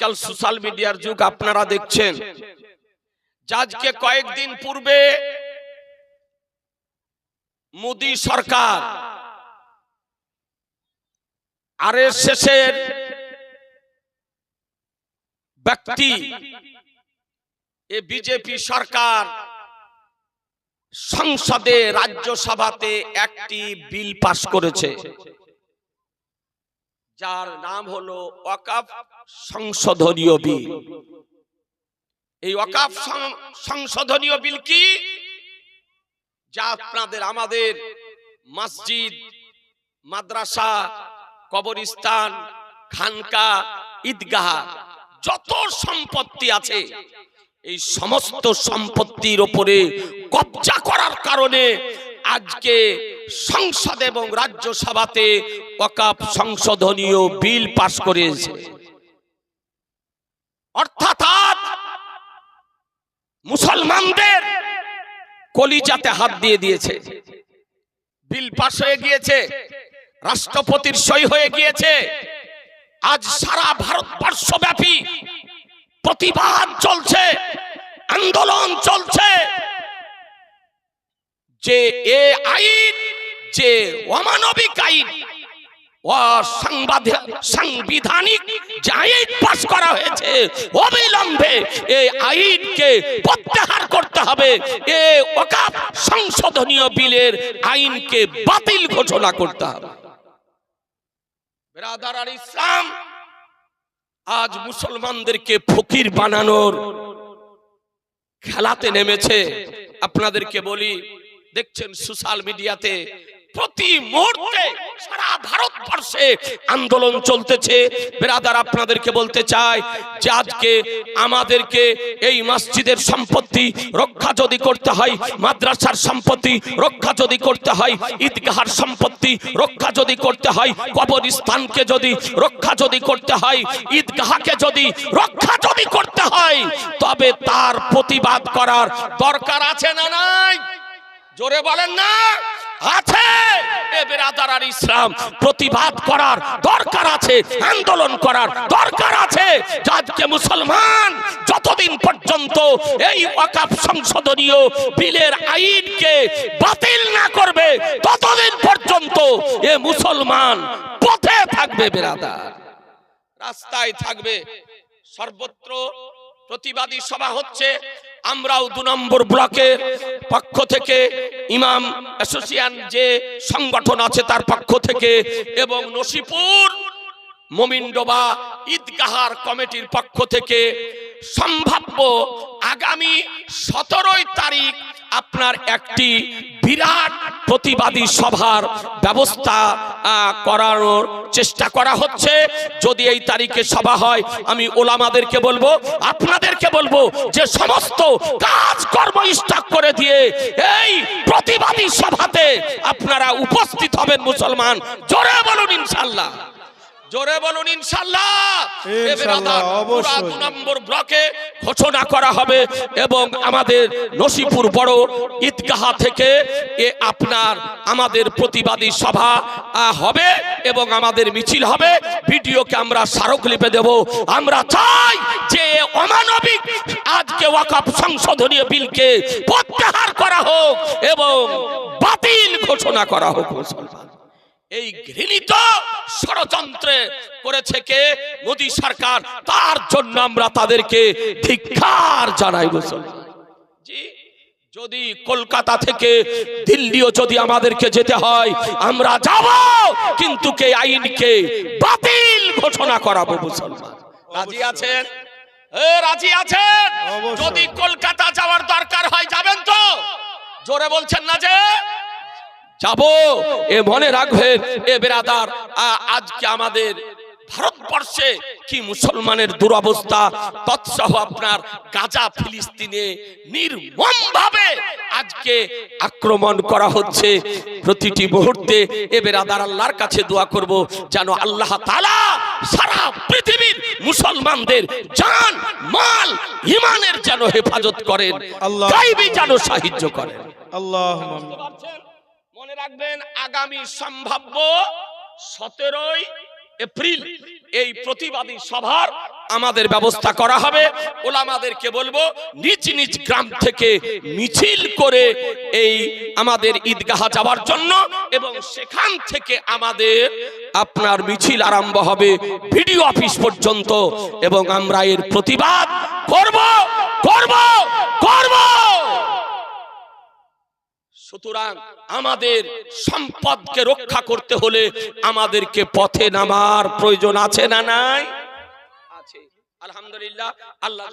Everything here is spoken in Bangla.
আজকাল সোশ্যাল মিডিয়ার যুগ, আপনারা দেখছেন। আজকে কয়েকদিন পূর্বে মোদী সরকার আরএসএস এর ব্যক্তি এ বিজেপি সরকার সংসদে, রাজ্যসভাতে একটি বিল পাশ করেছে। যার নাম হলো ওয়াকাফ সংশোধনীয় বিল। এই ওয়াকাফ সংশোধনীয় বিল কি? যা আপনাদের আমাদের মসজিদ, মাদ্রাসা, কবরস্থান, খানকা, ঈদগাহ, যত সম্পত্তি আছে, এই সমস্ত সম্পত্তির ওপরে কবজা করার কারণে আজকে সংসদ এবং রাজ্যসভাতে ওয়াকাফ সংশোধনীয় বিল পাশ করেছে অর্থাৎ মুসলমানদের কলিজাতে হাত দিয়ে দিয়েছে। বিল পাশ হয়ে গিয়েছে, রাষ্ট্রপতির সই হয়ে গিয়েছে। আজ সারা ভারতবর্ষ ব্যাপী প্রতিবাদ চলছে, আন্দোলন চলছে। যে এ আইন যে অমানবিক আইন সাংবিধানিক যে আইন পাশ করা হয়েছে, অবিলম্বে এই আইনকে প্রত্যাহার করতে হবে। এ ওকাপ সংশোধনীয় বিলের আইনকে বাতিল ঘোষণা করতে হবে। বেরাদার আর ইসলাম, আজ মুসলমানদেরকে ফকির বানানোর খেলাতে নেমেছে। আপনাদেরকে বলি, দেখছেন সোশ্যাল মিডিয়াতে প্রতি মুহূর্তে সারা ভারতবর্ষে আন্দোলন চলতেছে। বেরাদার, আপনাদেরকে বলতে চাই যে আজকে আমাদেরকে এই মসজিদের সম্পত্তি রক্ষা যদি করতে হয়, মাদ্রাসার সম্পত্তি রক্ষা যদি করতে হয়, ঈদগাহার সম্পত্তি রক্ষা যদি করতে হয়, কবরস্থানকে যদি রক্ষা যদি করতে হয়, ঈদগাহকে যদি রক্ষা যদি করতে হয়, তবে তার প্রতিবাদ করার দরকার আছে না নাই? জোরে বলেন না। আছে। এ বেরাদার আর ইসলাম, প্রতিবাদ করার দরকার আছে, আন্দোলন করার দরকার আছে। আজকে মুসলমান যতদিন পর্যন্ত এই ওয়াকাফ সংশোধনীয় বিলের আইনকে বাতিল না করবে, ততদিন পর্যন্ত এ মুসলমান পথে থাকবে বেরাদার। রাস্তায় থাকবে। সর্বত্র প্রতিবাদী সভা হচ্ছে। আমরাও দু নম্বর ব্লকের পক্ষ থেকে ইমাম অ্যাসোসিয়েশন যে সংগঠন আছে তার পক্ষ থেকে এবং নসিপুর মোমিনডোবা ঈদগাহার কমিটির পক্ষ থেকে সম্ভাব্য আগামী সতেরোই তারিখ আপনার একটি বিরাট প্রতিবাদী সভার ব্যবস্থা করানোর চেষ্টা করা হচ্ছে। যদি এই তারিখে সভা হয়, আমি ওলামাদেরকে বলব, আপনাদেরকে বলব যে সমস্ত কাজ কর্ম স্টক করে দিয়ে এই প্রতিবাদী সভাতে আপনারা উপস্থিত হবেন মুসলমান। জোরে বলুন ইনশাল্লাহ জোরে বলুন ইনশাল্লাহ নম্বর ব্লকে ঘোষণা করা হবে এবং আমাদের নসিপুর বড় ঈদগাহ থেকে এ আপনার আমাদের প্রতিবাদী সভা হবে এবং আমাদের মিছিল হবে। ভিডিওকে আমরা স্মারকলিপে দেব। আমরা চাই যে অমানবিক আজকে ওয়াকাপ সংশোধনীয় বিলকে প্রত্যাহার করা হোক এবং বাতিল ঘোষণা করা হোক মুসলমান। এই ঘৃণিত ষড়যন্ত্রে করেছে কে? মোদী সরকার। তার জন্য আমরা তাদেরকে ধিক্কার জানাই মুসলমান। জি যদি কলকাতা থেকে দিল্লিও যদি আমাদেরকে যেতে হয় আমরা যাব কিন্তু কে আইনকে বাতিল ঘোষণা করাবো মুসলমান। রাজি আছেন? এ রাজি আছেন? যদি কলকাতা যাওয়ার দরকার হয় যাবেন তো? জোরে বলছেন না যে? যাব এ মনে রাখবে এ বেরাদার আজকে আমাদের ভারতবর্ষে কি মুসলমানের দুরবস্থা তৎসহ আপনার গাজা ফিলিস্তিনে নির্মম ভাবে আজকে আক্রমণ করা হচ্ছে প্রতিটি মুহূর্তে এ বেরাদার আল্লাহর কাছে দোয়া করব যেন আল্লাহ তালা সারা পৃথিবীর মুসলমানদের জান মাল ইমানের যেন হেফাজত করেন আল্লাহ। যেন সাহায্য করেন আল্লাহ? মনে রাখবেন, আগামী সম্ভাব্য সতেরোই এপ্রিল এই প্রতিবাদী সভার আমাদের ব্যবস্থা করা হবে। ওলামাদেরকে বলব, নিজ নিজ গ্রাম থেকে মিছিল করে এই আমাদের ঈদগাহ যাওয়ার জন্য এবং সেখান থেকে আমাদের আপনার মিছিল আরম্ভ হবে ভিডিও অফিস পর্যন্ত এবং আমরা এর প্রতিবাদ করব করব করব। সুতরাং আমাদের সম্পদকে রক্ষা করতে হলে আমাদেরকে পথে নামার প্রয়োজন আছে না নাই? আছে। আলহামদুলিল্লাহ, আল্লাহ